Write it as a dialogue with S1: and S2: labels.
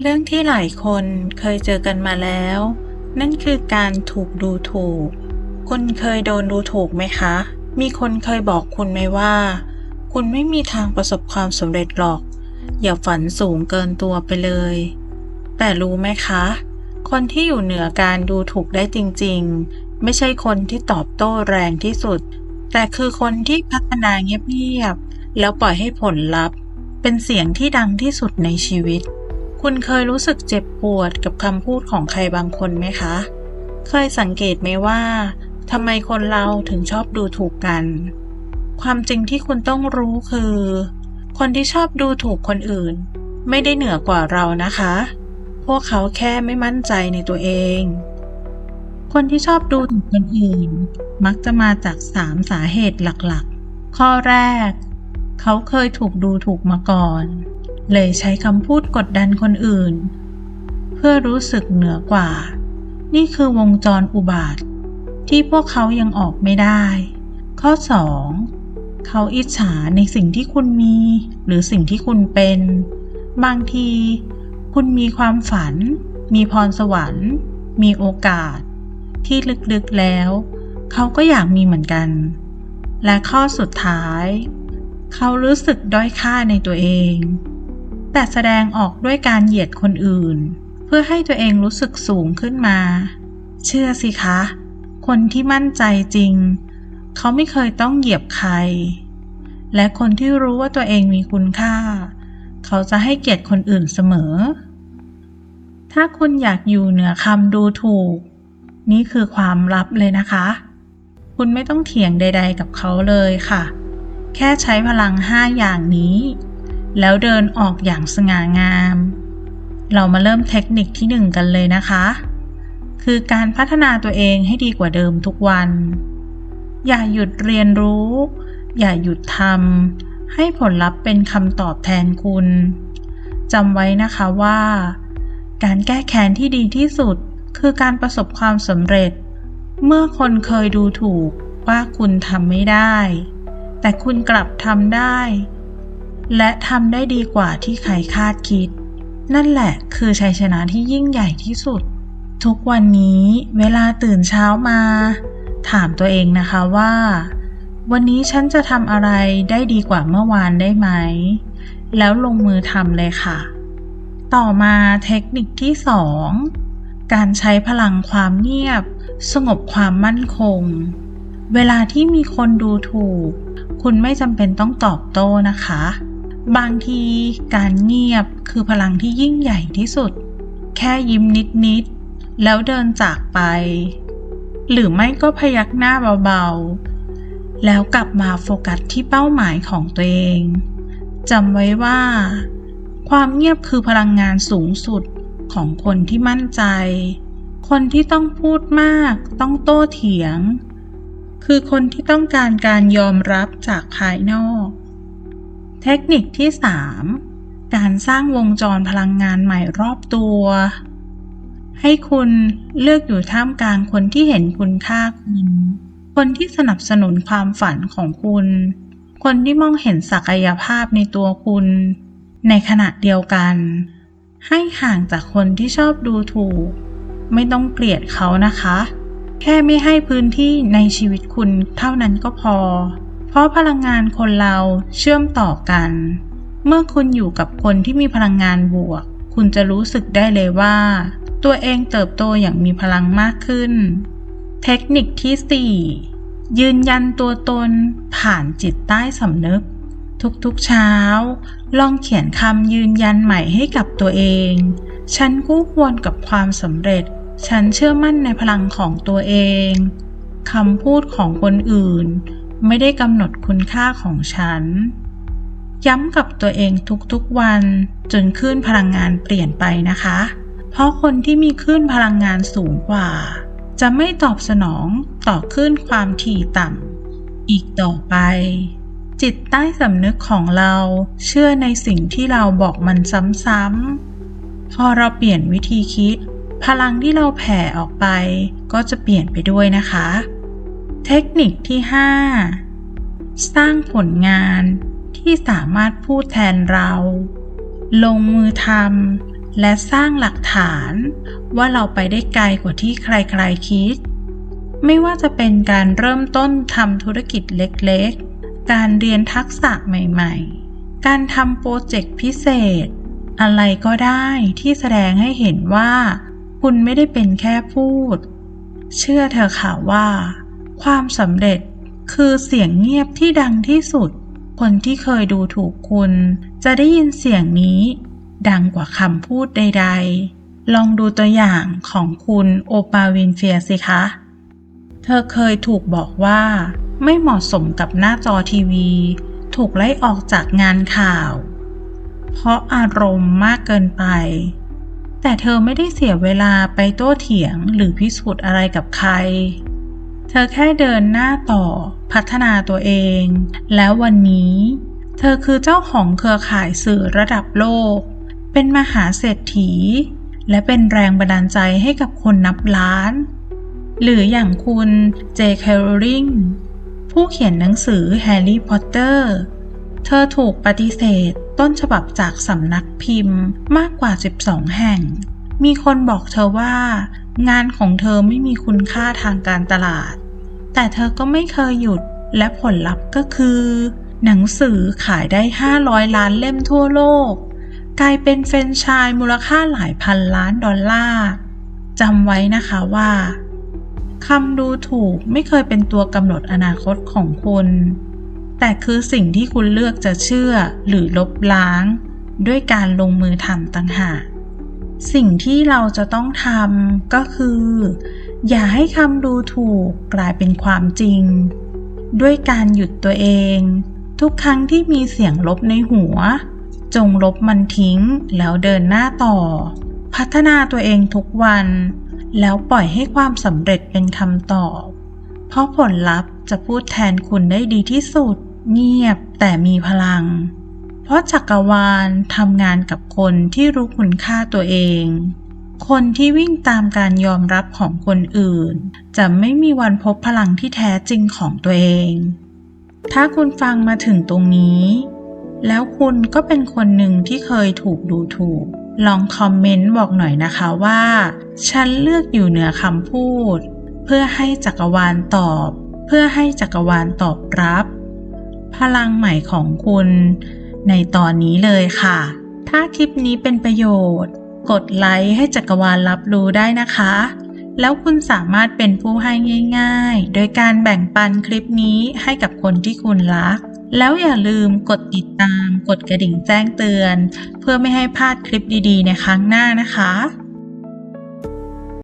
S1: เรื่องที่หลายคนเคยเจอกันมาแล้ว นั่นคือการถูกดูถูก คุณเคยโดนดูถูกไหมคะ มีคนเคยบอกคุณไหมว่า คุณไม่มีทางประสบความสำเร็จหรอก อย่าฝันสูงเกินตัวไปเลย แต่รู้ไหมคะ คนที่อยู่เหนือการดูถูกได้จริง ๆ ไม่ใช่คนที่ตอบโต้แรงที่สุด แต่คือคนที่พัฒนาเงียบๆแล้วปล่อยให้ผลลัพธ์ เป็นเสียงที่ดังที่สุดในชีวิต คุณเคยรู้สึกเจ็บปวดกับคำพูดของใครบางคนไหมคะ เคยสังเกตไหมว่าทำไมคนเราถึงชอบดูถูกกัน ความจริงที่คุณต้องรู้คือ คนที่ชอบดูถูกคนอื่น ไม่ได้เหนือกว่าเรานะคะ พวกเขาแค่ไม่มั่นใจในตัวเอง คนที่ชอบดูถูกคนอื่น มักจะมาจากสามสาเหตุหลักๆ ข้อแรก เขาเคยถูกดูถูกมาก่อน เลยใช้คำพูดกดดันคนอื่น เพื่อรู้สึกเหนือกว่า นี่คือวงจรอุบาท ที่พวกเขายังออกไม่ได้ ข้อ 2. เขาอิจฉาในสิ่งที่คุณมี หรือสิ่งที่คุณเป็น บางที คุณมีความฝัน มีพรสวรรค์ มีโอกาส ที่ลึกๆแล้ว เขาก็อยากมีเหมือนกัน และข้อสุดท้าย เขารู้สึกด้อยค่าในตัวเอง แต่แสดงออกด้วยการเหยียดคนอื่น เพื่อให้ตัวเองรู้สึกสูงขึ้นมา เชื่อสิคะ คนที่มั่นใจจริง เขาไม่เคยต้องเหยียบใคร และคนที่รู้ว่าตัวเองมีคุณค่า เขาจะให้เกียรติคนอื่นเสมอ ถ้าคุณอยากอยู่เหนือคำดูถูก นี่คือความลับเลยนะคะ คุณไม่ต้องเถียงใด ๆ กับเขาเลยค่ะ แค่ใช้พลังห้าอย่างนี้ แล้วเดินออกอย่างสง่างาม เรามาเริ่มเทคนิคที่หนึ่งกันเลยนะคะ คือการพัฒนาตัวเองให้ดีกว่าเดิมทุกวัน อย่าหยุดเรียนรู้ อย่าหยุดทำ ให้ผลลัพธ์เป็นคำตอบแทนคุณจำไว้นะคะว่า การแก้แค้นที่ดีที่สุดคือการประสบความสำเร็จ เมื่อคนเคยดูถูกว่าคุณทำไม่ได้ แต่คุณกลับทำได้ และทำได้ดีกว่าที่ใครคาดคิด นั่นแหละคือชัยชนะที่ยิ่งใหญ่ที่สุด ทุกวันนี้เวลาตื่นเช้ามา ถามตัวเองนะคะว่า วันนี้ฉันจะทำอะไรได้ดีกว่าเมื่อวานได้ไหม แล้วลงมือทำเลยค่ะ ต่อมาเทคนิคที่ 2 การใช้พลังความเงียบ สงบความมั่นคง เวลาที่มีคนดูถูก คุณไม่จำเป็นต้องตอบโต้นะคะ บางทีการเงียบคือพลังที่ยิ่งใหญ่ที่สุด แค่ยิ้มนิดๆ แล้วเดินจากไป หรือไม่ก็พยักหน้าเบาๆ แล้วกลับมาโฟกัสที่เป้าหมายของตัวเองจำไว้ว่า ความเงียบคือพลังงานสูงสุดของคนที่มั่นใจ คนที่ต้องพูดมาก ต้องโต้เถียง คือคนที่ต้องการการยอมรับจากภายนอก เทคนิคที่ 3 การสร้างวงจรพลังงานใหม่รอบตัว ให้คุณเลือกอยู่ท่ามกลางคนที่เห็นคุณค่าคุณ คนที่สนับสนุนความฝันของคุณ คนที่มองเห็นศักยภาพในตัวคุณ ในขณะเดียวกัน ให้ห่างจากคนที่ชอบดูถูก ไม่ต้องเกลียดเขานะคะ แค่ไม่ให้พื้นที่ในชีวิตคุณเท่านั้นก็พอ ราะพลังงานคนเราเชื่อมต่อกัน เมื่อคุณอยู่กับคนที่มีพลังงานบวก คุณจะรู้สึกได้เลยว่า ตัวเองเติบโตอย่างมีพลังมากขึ้น เทคนิคที่ 4 ยืนยันตัวตนผ่านจิตใต้สำนึก ทุกๆเช้า ลองเขียนคำยืนยันใหม่ให้กับตัวเอง ฉันกู้ควรกับความสำเร็จ ฉันเชื่อมั่นในพลังของตัวเองคำพูดของคนอื่น ไม่ได้กำหนดคุณค่าของฉัน ย้ำกับตัวเองทุกๆวันจนคลื่นพลังงานเปลี่ยนไปนะคะ เพราะคนที่มีคลื่นพลังงานสูงกว่า จะไม่ตอบสนองต่อคลื่นความถี่ต่ำอีกต่อไป จิตใต้สำนึกของเราเชื่อในสิ่งที่เราบอกมันซ้ำๆ พอเราเปลี่ยนวิธีคิด พลังที่เราแผ่ออกไปก็จะเปลี่ยนไปด้วยนะคะ เทคนิคที่ 5 สร้างผลงานที่สามารถพูดแทนเรา ลงมือทำและสร้างหลักฐานว่าเราไปได้ไกลกว่าที่ใครๆคิด ไม่ว่าจะเป็นการเริ่มต้นทำธุรกิจเล็กๆ การเรียนทักษะใหม่ๆ การทำโปรเจกต์พิเศษ อะไรก็ได้ที่แสดงให้เห็นว่า คุณไม่ได้เป็นแค่พูด เชื่อเถอค่ะว่า ความสำเร็จคือเสียงเงียบที่ดังที่สุด คนที่เคยดูถูกคุณ จะได้ยินเสียงนี้ ดังกว่าคำพูดใด ๆ ลองดูตัวอย่างของคุณโอปาวินเฟียสิคะ เธอเคยถูกบอกว่า ไม่เหมาะสมกับหน้าจอทีวี ถูกไล่ออกจากงานข่าว เพราะอารมณ์มากเกินไป แต่เธอไม่ได้เสียเวลาไปโต้เถียงหรือพิสูจน์อะไรกับใคร เธอแค่เดินหน้าต่อพัฒนาตัวเอง แล้ววันนี้ เธอคือเจ้าของเครือข่ายสื่อระดับโลก เป็นมหาเศรษฐี และเป็นแรงบันดาลใจให้กับคนนับล้าน หรืออย่างคุณเจคแคโรลิงผู้เขียนหนังสือแฮร์รี่พอตเตอร์เธอถูกปฏิเสธต้นฉบับจากสำนักพิมพ์มากกว่า 12 แห่ง มีคนบอกเธอว่า งานของเธอไม่มีคุณค่าทางการตลาด แต่เธอก็ไม่เคยหยุดและผลลัพธ์ก็คือ หนังสือขายได้ 500 ล้านเล่มทั่วโลก กลายเป็นแฟรนไชส์มูลค่าหลายพันล้านดอลลาร์จำไว้นะคะว่าคำดูถูกไม่เคยเป็นตัวกำหนดอนาคตของคุณ แต่คือสิ่งที่คุณเลือกจะเชื่อหรือลบล้าง ด้วยการลงมือทำต่างหาก สิ่งที่เราจะต้องทำก็คือ อย่าให้คำดูถูกกลายเป็นความจริง ด้วยการหยุดตัวเอง ทุกครั้งที่มีเสียงลบในหัว จงลบมันทิ้งแล้วเดินหน้าต่อ พัฒนาตัวเองทุกวัน แล้วปล่อยให้ความสำเร็จเป็นคำตอบ เพราะผลลัพธ์จะพูดแทนคุณได้ดีที่สุด เงียบแต่มีพลัง เพราะจักรวาลทำงานกับคนที่รู้คุณค่าตัวเอง คนที่วิ่งตามการยอมรับของคนอื่น จะไม่มีวันพบพลังที่แท้จริงของตัวเอง ถ้าคุณฟังมาถึงตรงนี้ แล้วคุณก็เป็นคนหนึ่งที่เคยถูกดูถูก ลองคอมเมนต์บอกหน่อยนะคะว่า ฉันเลือกอยู่เหนือคำพูด เพื่อให้จักรวาลตอบ เพื่อให้จักรวาลตอบรับ พลังใหม่ของคุณ ในตอนนี้เลยค่ะ ถ้าคลิปนี้เป็นประโยชน์ กดไลค์ให้จักรวาลรับรู้ได้นะคะ แล้วคุณสามารถเป็นผู้ให้ง่าย ๆ โดยการแบ่งปันคลิปนี้ให้กับคนที่คุณรัก แล้วอย่าลืมกดติดตาม กดกระดิ่งแจ้งเตือน เพื่อไม่ให้พลาดคลิปดีๆ ในครั้งหน้านะคะ